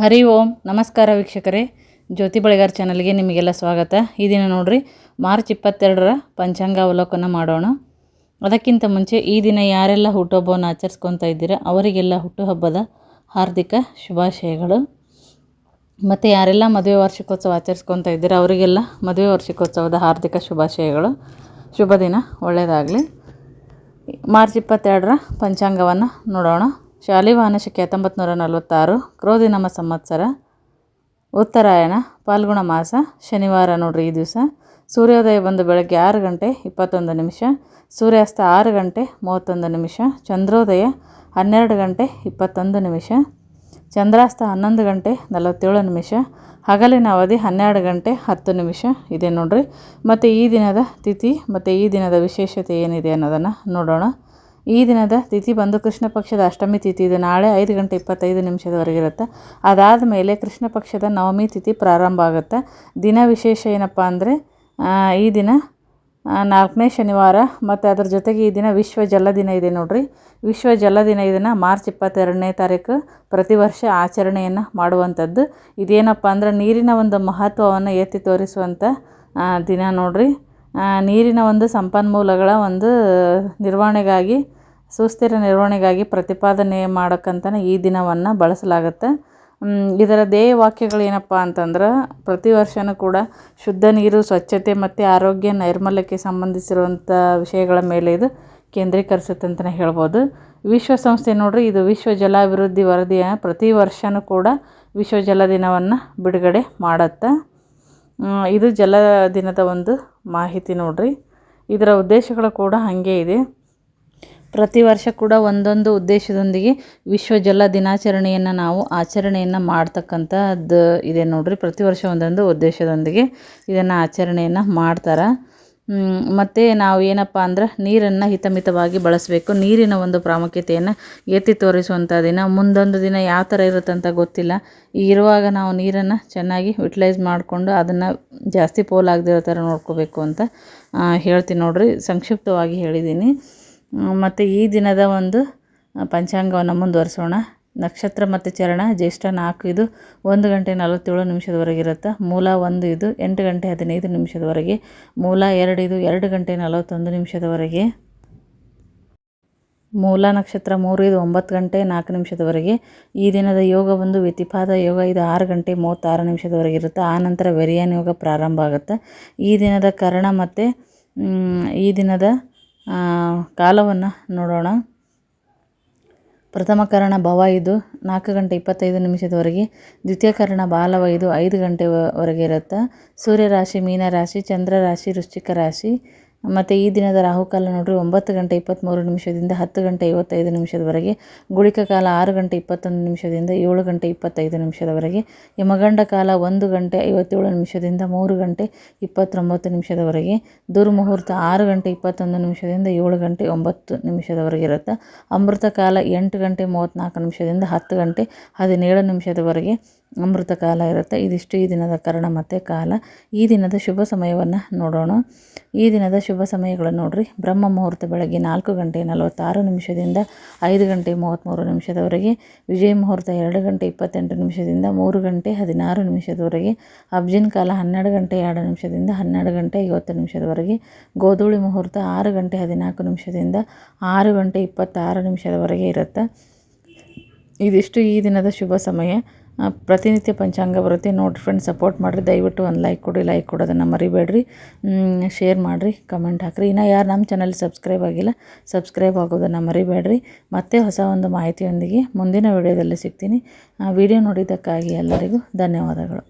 ಹರಿ ಓಂ, ನಮಸ್ಕಾರ ವೀಕ್ಷಕರೇ. ಜ್ಯೋತಿ ಬಳಿಗಾರ್ ಚಾನಲ್ಗೆ ನಿಮಗೆಲ್ಲ ಸ್ವಾಗತ. ಈ ದಿನ ನೋಡ್ರಿ, ಮಾರ್ಚ್ ಇಪ್ಪತ್ತೆರಡರ ಪಂಚಾಂಗ ಅವಲೋಕನ ಮಾಡೋಣ. ಅದಕ್ಕಿಂತ ಮುಂಚೆ ಈ ದಿನ ಯಾರೆಲ್ಲ ಹುಟ್ಟುಹಬ್ಬವನ್ನು ಆಚರಿಸ್ಕೊತಾ ಇದ್ದೀರಾ, ಅವರಿಗೆಲ್ಲ ಹುಟ್ಟುಹಬ್ಬದ ಹಾರ್ದಿಕ ಶುಭಾಶಯಗಳು. ಮತ್ತು ಯಾರೆಲ್ಲ ಮದುವೆ ವಾರ್ಷಿಕೋತ್ಸವ ಆಚರಿಸ್ಕೊತಾ ಇದ್ದೀರಾ, ಅವರಿಗೆಲ್ಲ ಮದುವೆ ವಾರ್ಷಿಕೋತ್ಸವದ ಹಾರ್ದಿಕ ಶುಭಾಶಯಗಳು. ಶುಭ ದಿನ, ಒಳ್ಳೆಯದಾಗಲಿ. ಮಾರ್ಚ್ ಇಪ್ಪತ್ತೆರಡರ ಪಂಚಾಂಗವನ್ನು ನೋಡೋಣ. ಶಾಲಿವಾಹನ ಶಕೆ ಹತ್ತೊಂಬತ್ತು ನೂರ ನಲವತ್ತಾರು, ಕ್ರೋಧಿನಾಮ ಸಂವತ್ಸರ, ಉತ್ತರಾಯಣ ಫಾಲ್ಗುಣ ಮಾಸ, ಶನಿವಾರ ನೋಡ್ರಿ ಈ ದಿವಸ. ಸೂರ್ಯೋದಯ ಬಂದು ಬೆಳಗ್ಗೆ ಆರು ಗಂಟೆ ಇಪ್ಪತ್ತೊಂದು ನಿಮಿಷ, ಸೂರ್ಯಾಸ್ತ ಆರು ಗಂಟೆ ಮೂವತ್ತೊಂದು ನಿಮಿಷ, ಚಂದ್ರೋದಯ ಹನ್ನೆರಡು ಗಂಟೆ ಇಪ್ಪತ್ತೊಂದು ನಿಮಿಷ, ಚಂದ್ರಾಸ್ತ ಹನ್ನೊಂದು ಗಂಟೆ ನಲವತ್ತೇಳು ನಿಮಿಷ, ಹಗಲಿನ ಅವಧಿ ಹನ್ನೆರಡು ಗಂಟೆ ಹತ್ತು ನಿಮಿಷ ಇದೆ ನೋಡ್ರಿ. ಮತ್ತು ಈ ದಿನದ ತಿಥಿ, ಮತ್ತು ಈ ದಿನದ ವಿಶೇಷತೆ ಏನಿದೆ ಅನ್ನೋದನ್ನು ನೋಡೋಣ. ಈ ದಿನದ ತಿಥಿ ಬಂದು ಕೃಷ್ಣ ಪಕ್ಷದ ಅಷ್ಟಮಿ ತಿಥಿ ಇದೆ. ನಾಳೆ ಐದು ಗಂಟೆ ಇಪ್ಪತ್ತೈದು ನಿಮಿಷದವರೆಗೆ ಇರುತ್ತೆ ಅದಾದ ಮೇಲೆ ಕೃಷ್ಣ ಪಕ್ಷದ ನವಮಿ ತಿಥಿ ಪ್ರಾರಂಭ ಆಗುತ್ತೆ. ದಿನ ವಿಶೇಷ ಏನಪ್ಪ ಅಂದರೆ ಈ ದಿನ ನಾಲ್ಕನೇ ಶನಿವಾರ ಮತ್ತು ಅದ್ರ ಜೊತೆಗೆ ಈ ದಿನ ವಿಶ್ವ ಜಲ ದಿನ ಇದೆ ನೋಡಿರಿ. ವಿಶ್ವ ಜಲ ದಿನ ಇದನ್ನು ಮಾರ್ಚ್ ಇಪ್ಪತ್ತೆರಡನೇ ತಾರೀಕು ಪ್ರತಿ ವರ್ಷ ಆಚರಣೆಯನ್ನು ಮಾಡುವಂಥದ್ದು. ಇದೇನಪ್ಪ ಅಂದ್ರೆ ನೀರಿನ ಒಂದು ಮಹತ್ವವನ್ನು ಎತ್ತಿ ತೋರಿಸುವಂಥ ದಿನ ನೋಡಿರಿ. ನೀರಿನ ಒಂದು ಸಂಪನ್ಮೂಲಗಳ ಒಂದು ನಿರ್ವಹಣೆಗಾಗಿ, ಸುಸ್ಥಿರ ನಿರ್ವಹಣೆಗಾಗಿ ಪ್ರತಿಪಾದನೆ ಮಾಡೋಕ್ಕಂತನೇ ಈ ದಿನವನ್ನು ಬಳಸಲಾಗುತ್ತೆ. ಇದರ ಧ್ಯೇಯ ವಾಕ್ಯಗಳು ಏನಪ್ಪ ಅಂತಂದ್ರೆ, ಪ್ರತಿ ವರ್ಷವೂ ಕೂಡ ಶುದ್ಧ ನೀರು, ಸ್ವಚ್ಛತೆ ಮತ್ತು ಆರೋಗ್ಯ ನೈರ್ಮಲ್ಯಕ್ಕೆ ಸಂಬಂಧಿಸಿರುವಂಥ ವಿಷಯಗಳ ಮೇಲೆ ಇದು ಕೇಂದ್ರೀಕರಿಸುತ್ತೆ ಅಂತಲೇ ಹೇಳ್ಬೋದು. ವಿಶ್ವಸಂಸ್ಥೆ ನೋಡಿರಿ, ಇದು ವಿಶ್ವ ಜಲ ಅಭಿವೃದ್ಧಿ ವರದಿಯ ಪ್ರತಿ ವರ್ಷವೂ ಕೂಡ ವಿಶ್ವ ಜಲ ದಿನವನ್ನು ಬಿಡುಗಡೆ ಮಾಡುತ್ತೆ. ಇದು ಜಲ ದಿನದ ಒಂದು ಮಾಹಿತಿ ನೋಡಿರಿ. ಇದರ ಉದ್ದೇಶಗಳು ಕೂಡ ಹಾಗೆ ಇದೆ. ಪ್ರತಿ ವರ್ಷ ಕೂಡ ಒಂದೊಂದು ಉದ್ದೇಶದೊಂದಿಗೆ ವಿಶ್ವ ಜಲ ದಿನಾಚರಣೆಯನ್ನು ನಾವು ಆಚರಣೆಯನ್ನು ಮಾಡ್ತಕ್ಕಂಥದ್ದು ಇದೆ ನೋಡಿರಿ. ಪ್ರತಿ ವರ್ಷ ಒಂದೊಂದು ಉದ್ದೇಶದೊಂದಿಗೆ ಇದನ್ನು ಆಚರಣೆಯನ್ನು ಮಾಡ್ತಾರೆ. ಮತ್ತು ನಾವು ಏನಪ್ಪ ಅಂದ್ರೆ ನೀರನ್ನು ಹಿತಮಿತವಾಗಿ ಬಳಸಬೇಕು. ನೀರಿನ ಒಂದು ಪ್ರಾಮುಖ್ಯತೆಯನ್ನು ಎತ್ತಿ ತೋರಿಸುವಂಥ ದಿನ. ಮುಂದೊಂದು ದಿನ ಯಾವ ಥರ ಇರುತ್ತಂತ ಗೊತ್ತಿಲ್ಲ. ಇರುವಾಗ ನಾವು ನೀರನ್ನು ಚೆನ್ನಾಗಿ ಯುಟಿಲೈಸ್ ಮಾಡಿಕೊಂಡು ಅದನ್ನು ಜಾಸ್ತಿ ಪೋಲಾಗದಿರೋ ಥರ ನೋಡ್ಕೋಬೇಕು ಅಂತ ಹೇಳ್ತೀನಿ ನೋಡಿರಿ. ಸಂಕ್ಷಿಪ್ತವಾಗಿ ಹೇಳಿದ್ದೀನಿ. ಮತ್ತು ಈ ದಿನದ ಒಂದು ಪಂಚಾಂಗವನ್ನು ಮುಂದುವರಿಸೋಣ. ನಕ್ಷತ್ರ ಮತ್ತು ಚರಣ, ಜ್ಯೇಷ್ಠ ನಾಲ್ಕು ಇದು ಒಂದು ಗಂಟೆ ನಲವತ್ತೇಳು ನಿಮಿಷದವರೆಗೆ ಇರುತ್ತೆ? ಮೂಲ ಒಂದು ಇದು ಎಂಟು ಗಂಟೆ ಹದಿನೈದು ನಿಮಿಷದವರೆಗೆ. ಮೂಲ ಎರಡು ಇದು ಎರಡು ಗಂಟೆ ನಲವತ್ತೊಂದು ನಿಮಿಷದವರೆಗೆ. ಮೂಲ ನಕ್ಷತ್ರ ಮೂರು ಇದು ಒಂಬತ್ತು ಗಂಟೆ ನಾಲ್ಕು ನಿಮಿಷದವರೆಗೆ. ಈ ದಿನದ ಯೋಗ ಒಂದು ವ್ಯತಿಪಾದ ಯೋಗ ಇದು ಆರು ಗಂಟೆ ಮೂವತ್ತಾರು ನಿಮಿಷದವರೆಗೆ ಇರುತ್ತೆ? ಆನಂತರ ವೆರಿಯಾನ್ ಯೋಗ ಪ್ರಾರಂಭ ಆಗುತ್ತೆ? ಈ ದಿನದ ಕರ್ಣ ಮತ್ತು ಈ ದಿನದ ಕಾಲವನ್ನು ನೋಡೋಣ. ಪ್ರಥಮ ಕರ್ಣ ಭವ ಇದು. ನಾಲ್ಕು ಗಂಟೆ ಇಪ್ಪತ್ತೈದು ನಿಮಿಷದವರೆಗೆ. ದ್ವಿತೀಯ ಕರ್ಣ ಬಾಲವ ಇದು ಐದು ಗಂಟೆವರೆಗೆ ಇರುತ್ತೆ. ಸೂರ್ಯ ರಾಶಿ ಮೀನ ರಾಶಿ ಚಂದ್ರ ರಾಶಿ ವೃಶ್ಚಿಕ ರಾಶಿ. ಮತ್ತು ಈ ದಿನದ ರಾಹುಕಾಲ ನೋಡಿರಿ, ಒಂಬತ್ತು ಗಂಟೆ ಇಪ್ಪತ್ತ್ಮೂರು ನಿಮಿಷದಿಂದ ಹತ್ತು ಗಂಟೆ ಐವತ್ತೈದು ನಿಮಿಷದವರೆಗೆ, ಗುಳಿಕ ಕಾಲ ಆರು ಗಂಟೆ ಇಪ್ಪತ್ತೊಂದು ನಿಮಿಷದಿಂದ ಏಳು ಗಂಟೆ ಇಪ್ಪತ್ತೈದು ನಿಮಿಷದವರೆಗೆ, ಯಮಗಂಡ ಕಾಲ ಒಂದು ಗಂಟೆ ಐವತ್ತೇಳು ನಿಮಿಷದಿಂದ ಮೂರು ಗಂಟೆ ಇಪ್ಪತ್ತೊಂಬತ್ತು ನಿಮಿಷದವರೆಗೆ, ದುರ್ಮುಹೂರ್ತ ಆರು ಗಂಟೆ ಇಪ್ಪತ್ತೊಂದು ನಿಮಿಷದಿಂದ ಏಳು ಗಂಟೆ ಒಂಬತ್ತು ನಿಮಿಷದವರೆಗೆ ಇರುತ್ತೆ. ಅಮೃತ ಕಾಲ ಎಂಟು ಗಂಟೆ ಮೂವತ್ತ್ನಾಲ್ಕು ನಿಮಿಷದಿಂದ ಹತ್ತು ಗಂಟೆ ಹದಿನೇಳು ನಿಮಿಷದವರೆಗೆ ಅಮೃತ ಕಾಲ ಇರುತ್ತೆ. ಇದಿಷ್ಟು ಈ ದಿನದ ಕರ್ಣ ಮತ್ತು ಕಾಲ. ಈ ದಿನದ ಶುಭ ಸಮಯವನ್ನು ನೋಡೋಣ. ಈ ದಿನದ ಶುಭ ಸಮಯಗಳನ್ನು ನೋಡಿರಿ. ಬ್ರಹ್ಮ ಮುಹೂರ್ತ ಬೆಳಗ್ಗೆ ನಾಲ್ಕು ಗಂಟೆ ನಲವತ್ತಾರು ನಿಮಿಷದಿಂದ ಐದು ಗಂಟೆ ಮೂವತ್ತ್ಮೂರು ನಿಮಿಷದವರೆಗೆ, ವಿಜಯ ಮುಹೂರ್ತ ಎರಡು ಗಂಟೆ ಇಪ್ಪತ್ತೆಂಟು ನಿಮಿಷದಿಂದ ಮೂರು ಗಂಟೆ ಹದಿನಾರು ನಿಮಿಷದವರೆಗೆ, ಅಬ್ಜಿನ್ ಕಾಲ ಹನ್ನೆರಡು ಗಂಟೆ ಎರಡು ನಿಮಿಷದಿಂದ ಹನ್ನೆರಡು ಗಂಟೆ ಐವತ್ತು ನಿಮಿಷದವರೆಗೆ, ಗೋಧೂಳಿ ಮುಹೂರ್ತ ಆರು ಗಂಟೆ ಹದಿನಾಲ್ಕು ನಿಮಿಷದಿಂದ ಆರು ಗಂಟೆ ಇಪ್ಪತ್ತಾರು ನಿಮಿಷದವರೆಗೆ ಇರುತ್ತೆ. ಇದಿಷ್ಟು ಈ ದಿನದ ಶುಭ ಸಮಯ. ಪ್ರತಿನಿತ್ಯ ಪಂಚಾಂಗ ಬರುತ್ತೆ. ನೋಡಿರಿ ಫ್ರೆಂಡ್ಸ್ ಸಪೋರ್ಟ್ ಮಾಡಿರಿ. ದಯವಿಟ್ಟು ಒಂದು ಲೈಕ್ ಕೊಡಿ ಲೈಕ್ ಕೊಡೋದನ್ನು ಮರಿಬೇಡ್ರಿ. ಶೇರ್ ಮಾಡಿರಿ ಕಮೆಂಟ್ ಹಾಕಿರಿ. ಇನ್ನು ಯಾರು ನಮ್ಮ ಚಾನಲ್ ಸಬ್ಸ್ಕ್ರೈಬ್ ಆಗಿಲ್ಲ ಸಬ್ಸ್ಕ್ರೈಬ್ ಆಗೋದನ್ನು ಮರಿಬೇಡ್ರಿ. ಮತ್ತೆ ಹೊಸ ಒಂದು ಮಾಹಿತಿಯೊಂದಿಗೆ ಮುಂದಿನ ವಿಡಿಯೋದಲ್ಲಿ ಸಿಗ್ತೀನಿ. ವಿಡಿಯೋ ನೋಡಿದ್ದಕ್ಕಾಗಿ ಎಲ್ಲರಿಗೂ ಧನ್ಯವಾದಗಳು.